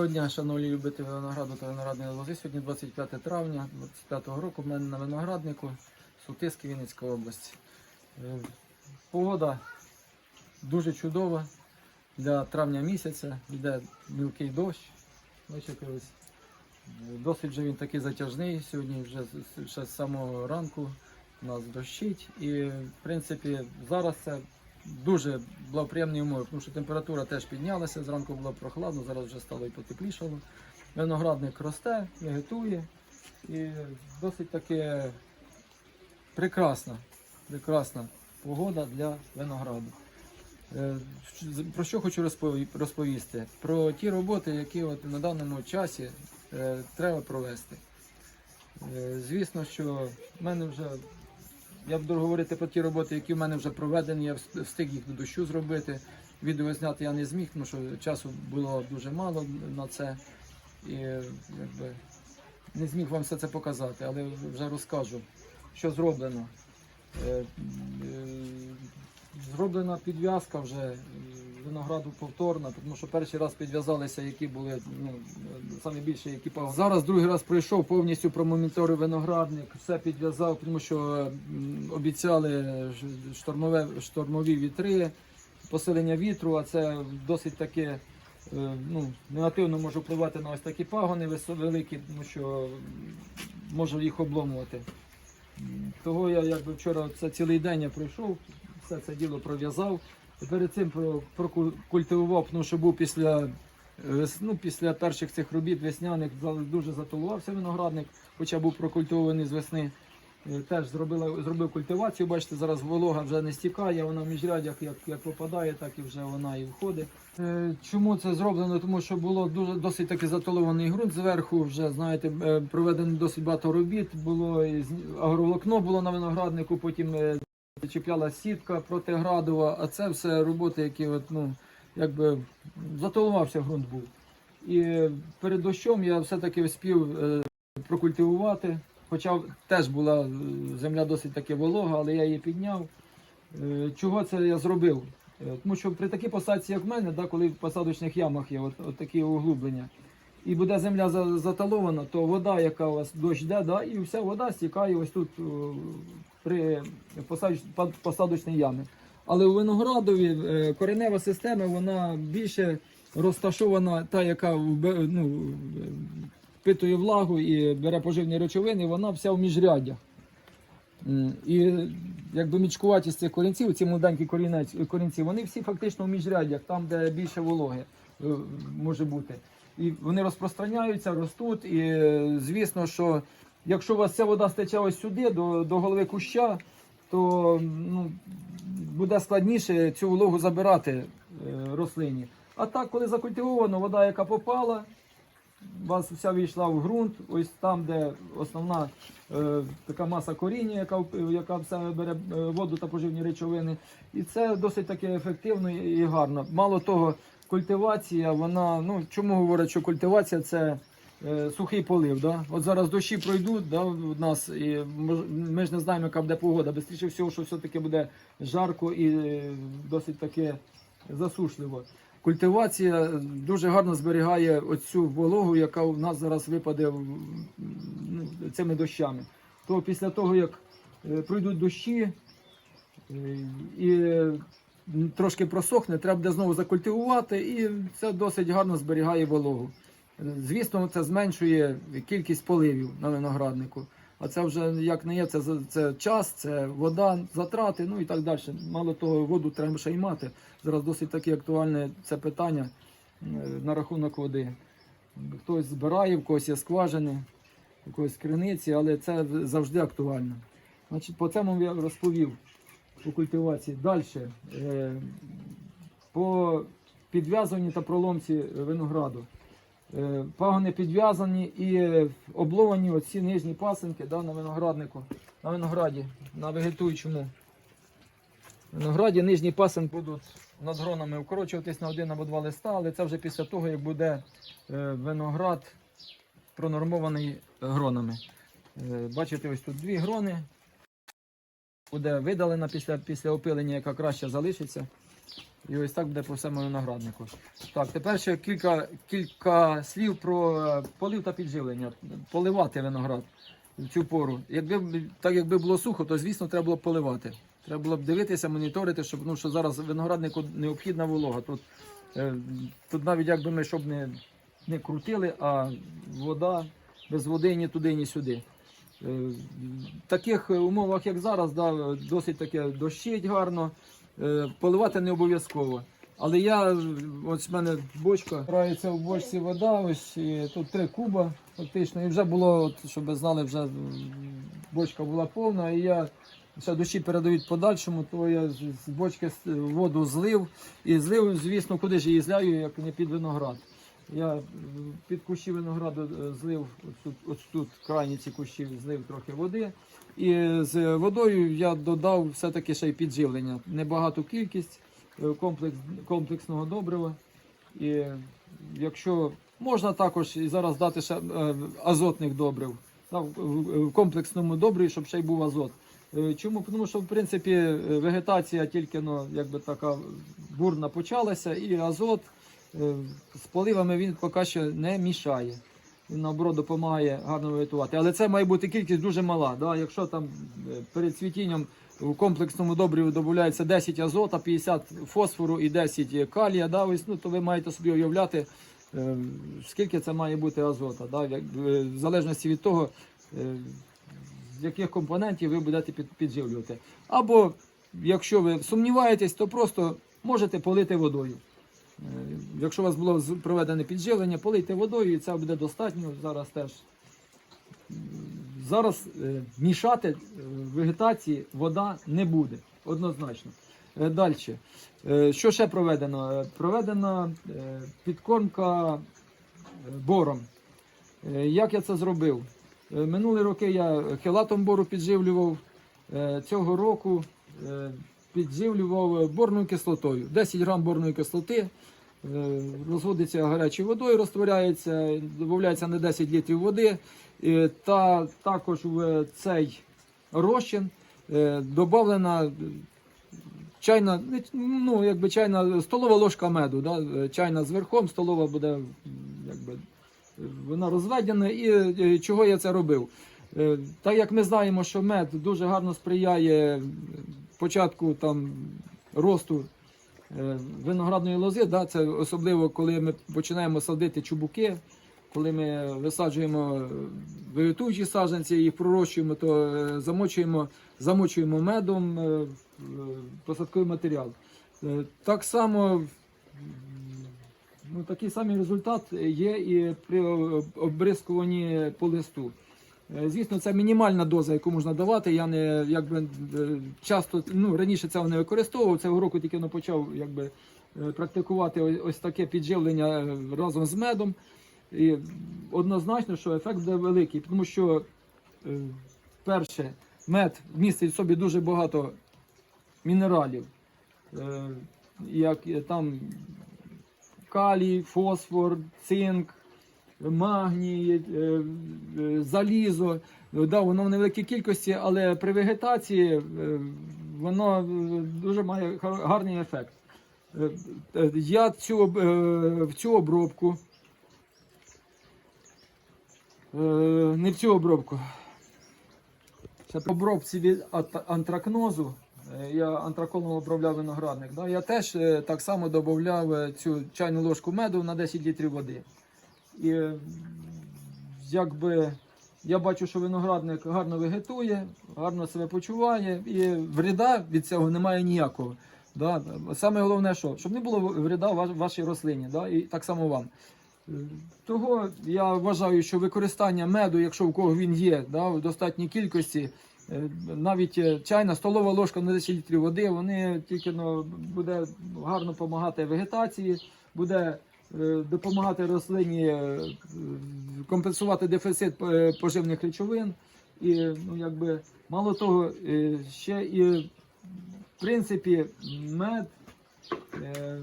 Доброго дня, шановні любителі винограду та виноградної лози. Сьогодні 25 травня 25 року. в мене на винограднику Сутиски Вінницька область. Е, Погода дуже чудова для травня місяця. Йде мілкий дощ. Е, Досить же він такий затяжний. Сьогодні вже ще з самого ранку у нас дощить. І в принципі зараз це дуже благоприємні умови, тому що температура теж піднялася, зранку було прохладно, зараз вже стало і потеплішало. Виноградник росте, вегетує і досить таки прекрасна, прекрасна погода для винограду. Е, Про що хочу розповісти? Про ті роботи, які от на даному часі е, треба провести. Е, Звісно, що в мене вже я буду говорити про ті роботи, які в мене вже проведені. Я встиг їх до дощу зробити. Відео зняти я не зміг, тому що часу було дуже мало на це. І якби не зміг вам все це показати, але вже розкажу, що зроблено. Е, е, Зроблена підв'язка вже винограду повторна, тому що перший раз підв'язалися, які були ну, саме більше, які. Зараз другий раз пройшов, повністю промоніторив виноградник, все підв'язав, тому що обіцяли штормове, штормові вітри, посилення вітру, а це досить таке е, ну, негативно може впливати на ось такі пагони великі, тому що м, може їх обломувати. Того я якби вчора це цілий день я пройшов, все це діло пров'язав. Перед цим про- прокультивував, тому що був після, е, ну, після перших цих робіт весняних дуже затулувався виноградник, хоча був прокультивований з весни. Е, Теж зробила, зробив культивацію. Бачите, зараз волога вже не стікає, вона в міжрядях як, як попадає, так і вже вона і входить. Е, Чому це зроблено? Тому що було дуже досить таки затолований ґрунт зверху. Вже знаєте, проведено досить багато робіт. Було агроволокно було на винограднику, потім чіпляла сітка протиградова, а це все роботи, які от, ну, якби затолувався ґрунт був. І перед дощом я все-таки вспів е, прокультивувати. Хоча теж була е, земля досить таки волога, але я її підняв. Е, Чого це я зробив? Тому що при такій посадці, як в мене, да, коли в посадочних ямах є от, от такі углублення, і буде земля за- заталована, то вода, яка у вас дощ йде, да, і вся вода стікає ось тут при посадочній ямі. Але у виноградові е, коренева система вона більше розташована, та, яка ну, впитує влагу і бере поживні речовини, вона вся в міжряддях. І якби мічкуватість цих корінців, ці молоденькі корінці, вони всі фактично в міжряддях, там, де більше вологи е, може бути. І вони розпространяються, ростуть. І е, звісно, що якщо у вас ця вода стече ось сюди, до, до голови куща, то ну, буде складніше цю вологу забирати е, рослині. А так, коли закультивовано, вода, яка попала, у вас вся війшла в ґрунт, ось там, де основна е, така маса коріння, яка, яка в себе бере е, воду та поживні речовини. І це досить таки ефективно і гарно. Мало того, культивація, вона, ну чому говорять, що культивація це сухий полив. Да? От зараз дощі пройдуть да, в нас, і ми ж не знаємо, яка буде погода. Бистріше всього, що все-таки буде жарко і е, досить таки засушливо. Культивація дуже гарно зберігає оцю вологу, яка у нас зараз випаде ну, цими дощами. То після того, як е, пройдуть дощі е, і трошки просохне, треба буде знову закультивувати, і це досить гарно зберігає вологу. Звісно, це зменшує кількість поливів на винограднику. А це вже як не є, це, це час, це вода, затрати, ну і так далі. Мало того, воду треба ще й мати. Зараз досить таке актуальне це питання е, на рахунок води. Хтось збирає, в когось є скважини, в когось криниці, але це завжди актуально. Значить, по цьому я розповів по культивації. Далі. Е, по підв'язуванні та проломці винограду. Е, Пагони підв'язані і обловані оці нижні пасинки да, на винограднику, на винограді, на вегетуючому винограді. Нижні пасинки будуть над гронами укорочуватись на один або два листа, але це вже після того, як буде е, виноград пронормований гронами. Е, Бачите, ось тут дві грони. Буде видалена після, після опилення, яка краще залишиться. І ось так буде по всьому винограднику. Так, тепер ще кілька, кілька слів про е, полив та підживлення. Поливати виноград в цю пору. Якби так якби було сухо, то звісно треба було б поливати. Треба було б дивитися, моніторити, щоб ну що зараз винограднику необхідна волога. Тут, е, тут навіть якби ми щоб не, не крутили, а вода без води ні туди, ні сюди. Е, В таких умовах, як зараз, да, досить таке дощить гарно, е, поливати не обов'язково. Але я, ось в мене бочка, грається в бочці вода, ось і тут три куба фактично. І вже було, от, щоб ви знали, вже бочка була повна, і я ще дощі передають подальшому, то я з бочки воду злив. І злив, звісно, куди ж її зляю, як не під виноград. Я е, під кущі винограду е, злив, тут, ось тут крайні ці кущі злив трохи води. І з водою я додав все-таки ще й підживлення. Небагату кількість е, комплекс, комплексного добрива. І якщо можна також і зараз дати ще е, азотних добрив в- комплексному добриві, щоб ще й був азот. Е, Чому? Тому що в принципі е, вегетація тільки ну, якби така бурна почалася, і азот е, з поливами він поки що не мішає. Він наоборот допомагає гарно вегетувати. Але це має бути кількість дуже мала. Да? Якщо там е, перед цвітінням в комплексному добриві додається 10 азота, 50 фосфору і 10 калія, да? ось, ну, то ви маєте собі уявляти, е, скільки це має бути азота. Да? Е, В залежності від того, е, з яких компонентів ви будете під, підживлювати. Або якщо ви сумніваєтесь, то просто можете полити водою. Е, Якщо у вас було проведене підживлення, полийте водою і це буде достатньо. Зараз теж. Зараз е, мішати е, вегетації вода не буде, однозначно. Далі. Що ще проведено? Проведена підкормка бором. Як я це зробив? Минулі роки я хелатом бору підживлював. Цього року підживлював борною кислотою. 10 грам борної кислоти е, розводиться гарячою водою, розтворяється, додається на 10 літрів води. Е, Та також в цей розчин е, додана чайна, ну, якби чайна, столова ложка меду. Да? е, Чайна з верхом, столова буде якби, вона розведена. І е, чого я це робив? Е, Так як ми знаємо, що мед дуже гарно сприяє початку там, росту е, виноградної лози, да, це особливо коли ми починаємо садити чубуки, коли ми висаджуємо е, вегетуючі саджанці, їх пророщуємо, то е, замочуємо, замочуємо медом посадковий матеріал. Так само ну, такий самий результат є і при обрискуванні по листу. Е, Звісно, це мінімальна доза, яку можна давати. Я не якби е, часто ну раніше цього не використовував. Цього року тільки почав якби е, практикувати ось, таке підживлення разом з медом. І однозначно, що ефект буде великий, тому що перше, мед містить в собі дуже багато мінералів, як там калій, фосфор, цинк, магній, е, е, залізо. Да, воно в невеликій кількості, але при вегетації е, воно дуже має гарний ефект. Я цю, в цю обробку, не в цю обробку, це по обробці від антракнозу. Я антраколом обробляв виноградник. Я теж так само додавав е, цю чайну ложку меду на 10 літрів води. І е, якби я бачу, що виноградник гарно вегетує, гарно себе почуває, і вреда від цього немає ніякого. Да? Саме головне, що щоб не було вреда ваш- вашій рослині, да? і так само вам. Е, Того я вважаю, що використання меду, якщо у кого він є, да, в достатній кількості, е, навіть чайна столова ложка на 10 літрів води, вони тільки ну, буде гарно допомагати вегетації, буде допомагати рослині е, компенсувати дефіцит е, поживних речовин. І ну, якби, мало того, е, ще і в принципі мед. е,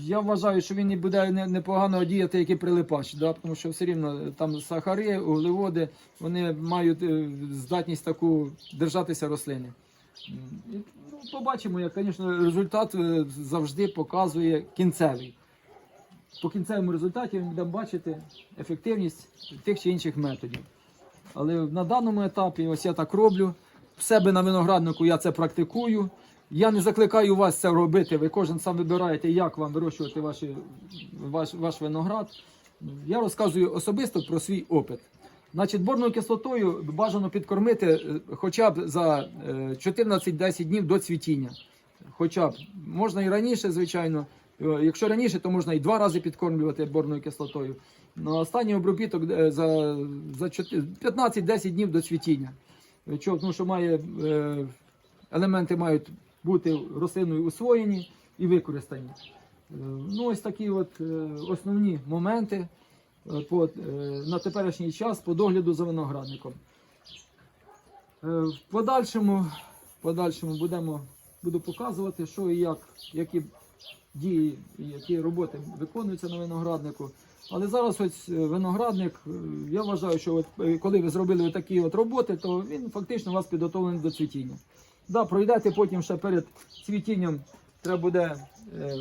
Я вважаю, що він буде непогано діяти, як і прилипач, да? тому що все рівно там сахари, углеводи, вони мають е, здатність таку держатися рослини. Ну, побачимо, як, звісно, результат е, завжди показує кінцевий. По кінцевому результаті ми будемо бачити ефективність тих чи інших методів. Але на даному етапі, ось я так роблю. В себе на винограднику я це практикую. Я не закликаю вас це робити. Ви кожен сам вибираєте, як вам вирощувати ваші, ваш, ваш виноград. Я розказую особисто про свій опит. Значить, борною кислотою бажано підкормити е, хоча б за е, 14-10 днів до цвітіння. Хоча б можна і раніше, звичайно. Е, Якщо раніше, то можна і два рази підкормлювати борною кислотою. На останній обробіток е, за, за 15-10 днів до цвітіння. Е, Чого? Тому що має, елементи мають бути рослиною усвоєні і використані. Ну, ось такі от основні моменти по, на теперішній час по догляду за виноградником. В подальшому, в подальшому будемо, буду показувати, що і як, які дії які роботи виконуються на винограднику. Але зараз ось е, виноградник, е, я вважаю, що от, е, коли ви зробили такі от роботи, то він фактично у вас підготовлений до цвітіння. Да, пройдете потім ще перед цвітінням, треба буде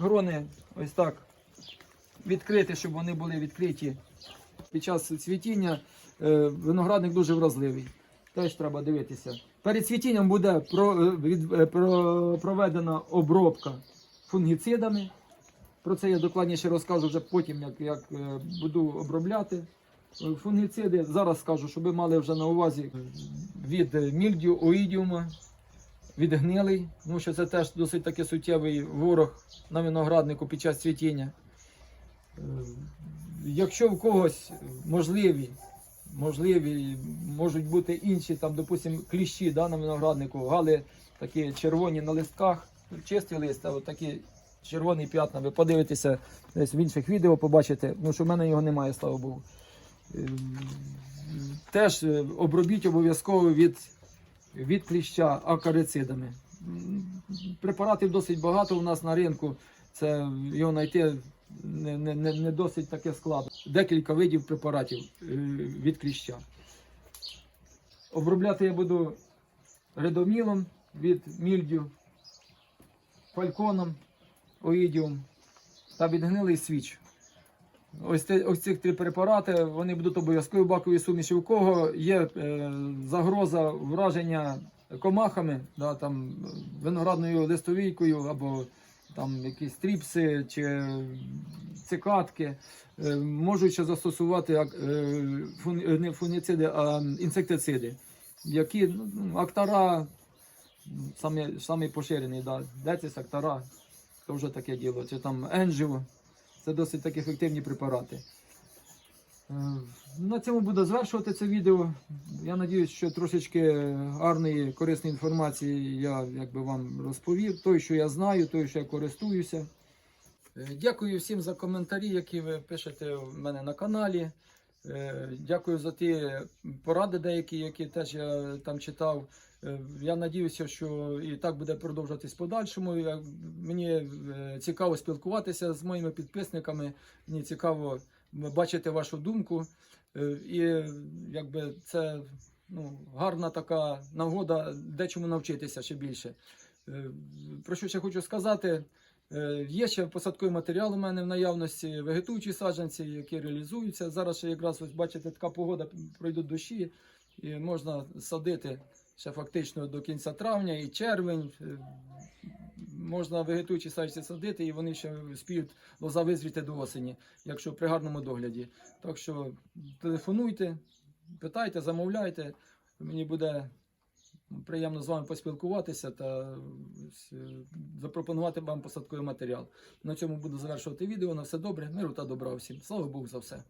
грони ось так відкрити, щоб вони були відкриті. Під час цвітіння виноградник дуже вразливий. Теж треба дивитися. Перед цвітінням буде проведена обробка фунгіцидами. Про це я докладніше розкажу вже потім, як, як е, буду обробляти. Е, Фунгіциди зараз скажу, щоб ви мали вже на увазі від мільдю, оїдіума, від гнилий, тому що це теж досить таки суттєвий ворог на винограднику під час цвітіння. Е, Якщо в когось можливі, можливі можуть бути інші, там, допустимо, кліщі да, на винограднику, гали такі червоні на листках, чисті лист, а от такі червоні п'ятна. Ви подивитеся десь в інших відео, побачите, ну що в мене його немає, слава Богу. Е, Теж е, обробіть обов'язково від, від кліща акарицидами. Препаратів досить багато у нас на ринку. Це його знайти не, не, не, не досить таке складно. Декілька видів препаратів е, від кліща. Обробляти я буду редомілом від мільдю, фальконом, оїдіум та відгнилий свіч. Ось, те, ось ці три препарати вони будуть обов'язково в баковій суміші. У кого є е, загроза враження комахами, да, там, виноградною листовійкою або там якісь тріпси чи цикатки, е, можуть ще застосувати е, фун, не фуніциди, а інсектициди, які ну, актара, самі, самі поширені, да, децис, актара, то вже таке діло, чи там енджіо. Це досить такі ефективні препарати. Е, На цьому буду завершувати це відео. Я сподіваюся, що трошечки гарної, корисної інформації я якби, вам розповів. Той, що я знаю, той, що я користуюся. Е, Дякую всім за коментарі, які ви пишете в мене на каналі. Е, Дякую за ті поради деякі, які теж я там читав. Е, Я надіюся, що і так буде продовжуватись подальшому. Я, мені е, цікаво спілкуватися з моїми підписниками. Мені цікаво бачити вашу думку. І якби це ну, гарна така нагода дечому навчитися ще більше. Про що ще хочу сказати? Е, Є ще посадковий матеріал у мене в наявності, вегетуючі саджанці, які реалізуються. Зараз ще якраз ось бачите, така погода, пройдуть дощі, і можна садити ще фактично до кінця травня і червень. Е, Можна вегетуючі саджанці садити, і вони ще спіють лоза визріти до осені, якщо при гарному догляді. Так що телефонуйте, питайте, замовляйте. Мені буде приємно з вами поспілкуватися та е, запропонувати вам посадковий матеріал. На цьому буду завершувати відео. На все добре, миру та добра всім. Слава Богу за все.